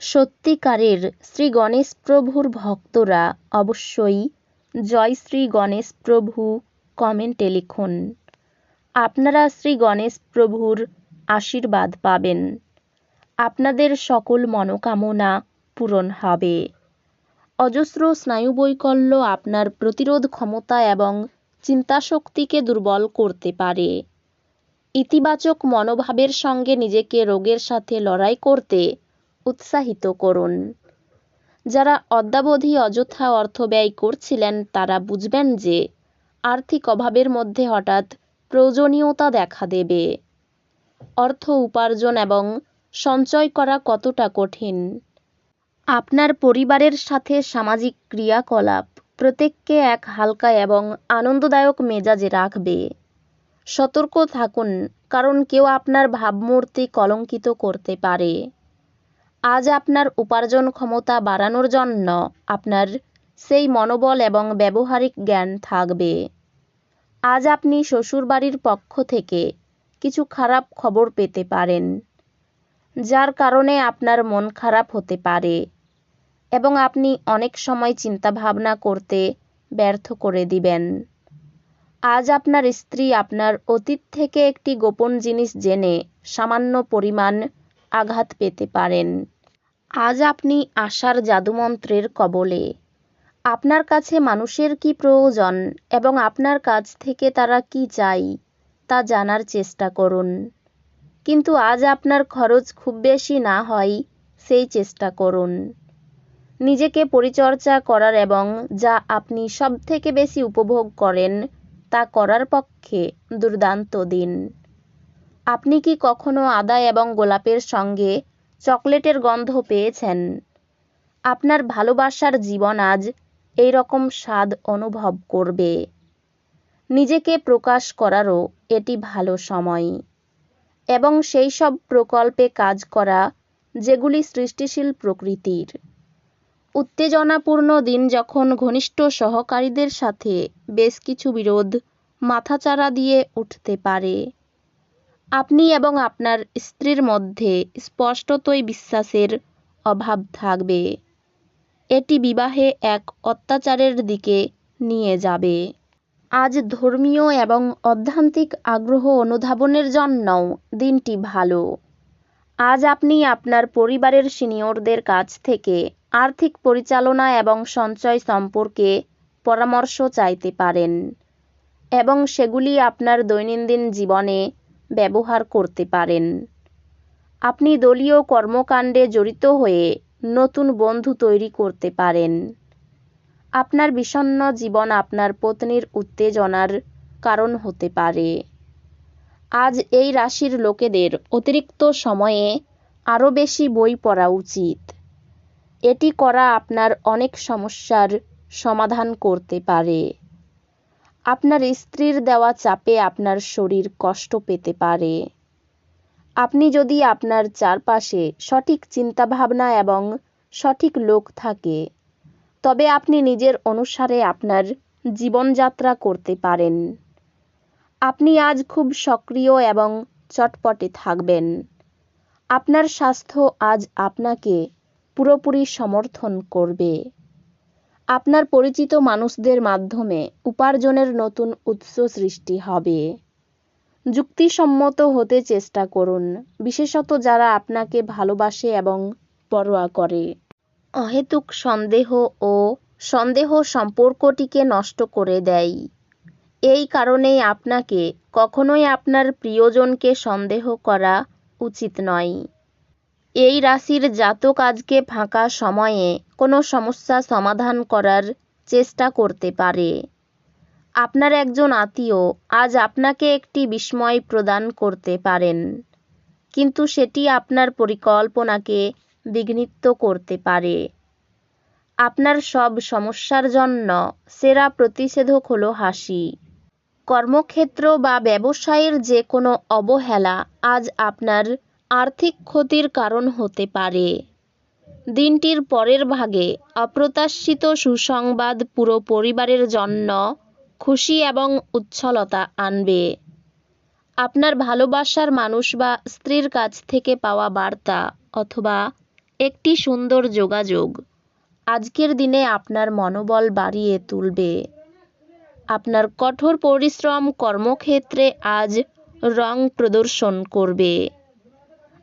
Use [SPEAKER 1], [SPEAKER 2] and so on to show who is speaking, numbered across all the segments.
[SPEAKER 1] সত্যিকারের শ্রী গণেশ প্রভুর ভক্তরা অবশ্যই জয় শ্রী গণেশ প্রভু কমেন্টে লিখুন। আপনারা শ্রী গণেশ প্রভুর আশীর্বাদ পাবেন। আপনাদের সকল মনোকামনা পূরণ হবে। অজস্র স্নায়ুবৈকল্য আপনার প্রতিরোধ ক্ষমতা এবং চিন্তাশক্তিকে দুর্বল করতে পারে। ইতিবাচক মনোভাবের সঙ্গে নিজেকে রোগের সাথে লড়াই করতে উৎসাহিত করুন। যারা অদ্যাবধি অযথা অর্থ ব্যয় করছিলেন, তারা বুঝবেন যে আর্থিক অভাবের মধ্যে হঠাৎ প্রয়োজনীয়তা দেখা দেবে। অর্থ উপার্জন এবং সঞ্চয় করা কতটা কঠিন? আপনার পরিবারের সাথে সামাজিক ক্রিয়াকলাপ প্রত্যেককে এক হালকা এবং আনন্দদায়ক মেজাজে রাখবে। সতর্ক থাকুন, কারণ কেউ আপনার ভাবমূর্তি কলঙ্কিত করতে পারে। আজ আপনার উপার্জন ক্ষমতা বাড়ানোর জন্য আপনার সেই মনোবল এবং ব্যবহারিক জ্ঞান থাকবে। আজ আপনি শ্বশুরবাড়ির পক্ষ থেকে কিছু খারাপ খবর পেতে পারেন, যার কারণে আপনার মন খারাপ হতে পারে এবং আপনি অনেক সময় চিন্তাভাবনা করতে ব্যর্থ করে দিবেন। আজ আপনার স্ত্রী আপনার অতীত থেকে একটি গোপন জিনিস জেনে সামান্য পরিমাণ আঘাত পেতে পারেন। আজ আপনি আশার জাদুমন্ত্রের কবলে। আপনার কাছে মানুষের কি প্রয়োজন এবং আপনার কাছ থেকে তারা কি চাই, তা জানার চেষ্টা করুন। কিন্তু আজ আপনার খরচ খুব বেশি না হয়, সেই চেষ্টা করুন। নিজেকে পরিচর্যা করার এবং যা আপনি সবথেকে বেশি উপভোগ করেন, তা করার পক্ষে দুর্দান্ত দিন। আপনি কি কখনো আদা এবং গোলাপের সঙ্গে চকলেটের গন্ধ পেয়েছেন। আপনার ভালোবাসার জীবন আজ এই রকম স্বাদ অনুভব করবে। নিজেকে প্রকাশ করারও এটি ভালো সময়। এবং সেই সব প্রকল্পে কাজ করা যেগুলি সৃষ্টিশীল প্রকৃতির। উত্তেজনাপূর্ণ দিন যখন ঘনিষ্ঠ সহকারীদের সাথে বেশ কিছু বিরোধ মাথাচাড়া দিয়ে উঠতে পারে। আপনি এবং আপনার স্ত্রীর মধ্যে স্পষ্টতই বিশ্বাসের অভাব থাকবে। এটি বিবাহে এক অত্যাচারের দিকে নিয়ে যাবে। আজ ধর্মীয় এবং অধ্যান্তিক আগ্রহ অনুধাবনের জন্যও দিনটি ভালো। আজ আপনি আপনার পরিবারের সিনিয়রদের কাছ থেকে আর্থিক পরিচালনা এবং সঞ্চয় সম্পর্কে পরামর্শ চাইতে পারেন এবং সেগুলি আপনার দৈনন্দিন জীবনে ব্যবহার করতে পারেন। আপনি দলীয় কর্মকাণ্ডে জড়িত হয়ে নতুন বন্ধু তৈরি করতে পারেন। আপনার বিষণ্ন জীবন আপনার পত্নীর উত্তেজনার কারণ হতে পারে। আজ এই রাশির লোকেদের অতিরিক্ত সময়ে আরও বেশি বই পড়া উচিত। এটি করা আপনার অনেক সমস্যার সমাধান করতে পারে। আপনার স্ত্রীর দেওয়া চাপে আপনার শরীর কষ্ট পেতে পারে। আপনি যদি আপনার চারপাশে সঠিক চিন্তাভাবনা এবং সঠিক লোক থাকে, তবে আপনি নিজের অনুসারে আপনার জীবনযাত্রা করতে পারেন। আপনি আজ খুব সক্রিয় এবং চটপটে থাকবেন। আপনার স্বাস্থ্য আজ আপনাকে পুরোপুরি সমর্থন করবে। আপনার পরিচিত মানুষদের মাধ্যমে উপার্জনের নতুন উৎস সৃষ্টি হবে। যুক্তিসম্মত হতে চেষ্টা করুন, বিশেষত যারা আপনাকে ভালোবাসে এবং পরোয়া করে। অহেতুক সন্দেহ ও সন্দেহ সম্পর্কটিকে নষ্ট করে দেয়। এই কারণেই আপনাকে কখনোই আপনার প্রিয়জনকে সন্দেহ করা উচিত নয়। এই রাশির জাতক আজকে ফাঁকা সময়ে কোনো সমস্যা সমাধান করার চেষ্টা করতে পারে। আপনার একজন আত্মীয় আজ আপনাকে একটি বিস্ময় প্রদান করতে পারেন, কিন্তু সেটি আপনার পরিকল্পনাকে বিঘ্নিত করতে পারে। আপনার সব সমস্যার জন্য সেরা প্রতিষেধক হলো হাসি। কর্মক্ষেত্র বা ব্যবসায়ের যে কোনো অবহেলা আজ আপনার আর্থিক ক্ষতির কারণ হতে পারে। দিনটির পরের ভাগে অপ্রত্যাশিত সুসংবাদ পুরো পরিবারের জন্য খুশি এবং উচ্ছলতা আনবে। আপনার ভালোবাসার মানুষ বা স্ত্রীর কাছ থেকে পাওয়া বার্তা অথবা একটি সুন্দর যোগাযোগ আজকের দিনে আপনার মনোবল বাড়িয়ে তুলবে। আপনার কঠোর পরিশ্রম কর্মক্ষেত্রে আজ রং প্রদর্শন করবে।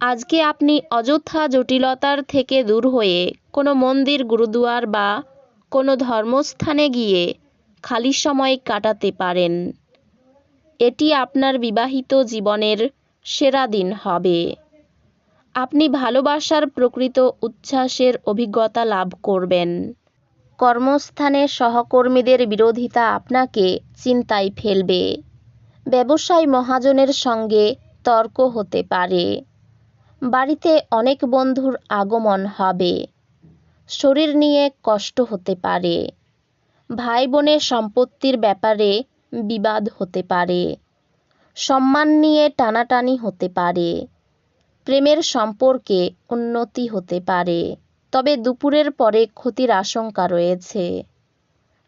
[SPEAKER 1] আজকে আপনি অযথা জটিলতার থেকে দূর হয়ে কোনো মন্দির, গুরুদুয়ার বা কোনো ধর্মস্থানে গিয়ে খালি সময় কাটাতে পারেন। এটি আপনার বিবাহিত জীবনের সেরা দিন হবে। আপনি ভালোবাসার প্রকৃত উচ্ছ্বাসের অভিজ্ঞতা লাভ করবেন। কর্মস্থানে সহকর্মীদের বিরোধিতা আপনাকে চিন্তায় ফেলবে। ব্যবসায় মহাজনের সঙ্গে তর্ক হতে পারে। বাড়িতে অনেক বন্ধুর আগমন হবে। শরীর নিয়ে কষ্ট হতে পারে। ভাই বোনের সম্পত্তির ব্যাপারে বিবাদ হতে পারে। সম্মান নিয়ে টানাটানি হতে পারে। প্রেমের সম্পর্কে উন্নতি হতে পারে। তবে দুপুরের পরে ক্ষতির আশঙ্কা রয়েছে।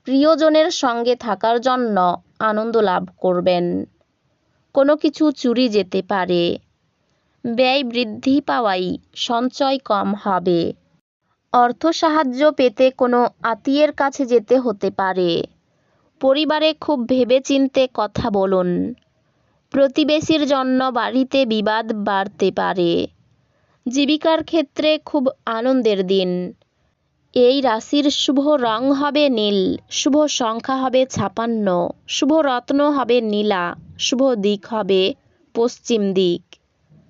[SPEAKER 1] প্রিয়জনের সঙ্গে থাকার জন্য আনন্দ লাভ করবেন। কোনো কিছু চুরি যেতে পারে। ব্যয় বৃদ্ধি পাওয়াই সঞ্চয় কম হবে। অর্থ সাহায্য পেতে কোনো আত্মীয়ের কাছে যেতে হতে পারে। পরিবারে খুব ভেবেচিন্তে কথা বলুন। প্রতিবেশীর জন্য বাড়িতে বিবাদ বাড়তে পারে। জীবিকার ক্ষেত্রে খুব আনন্দের দিন। এই রাশির শুভ রং হবে নীল, শুভ সংখ্যা হবে ছাপান্ন, শুভ রত্ন হবে নীলা, শুভ দিক হবে পশ্চিম দিক।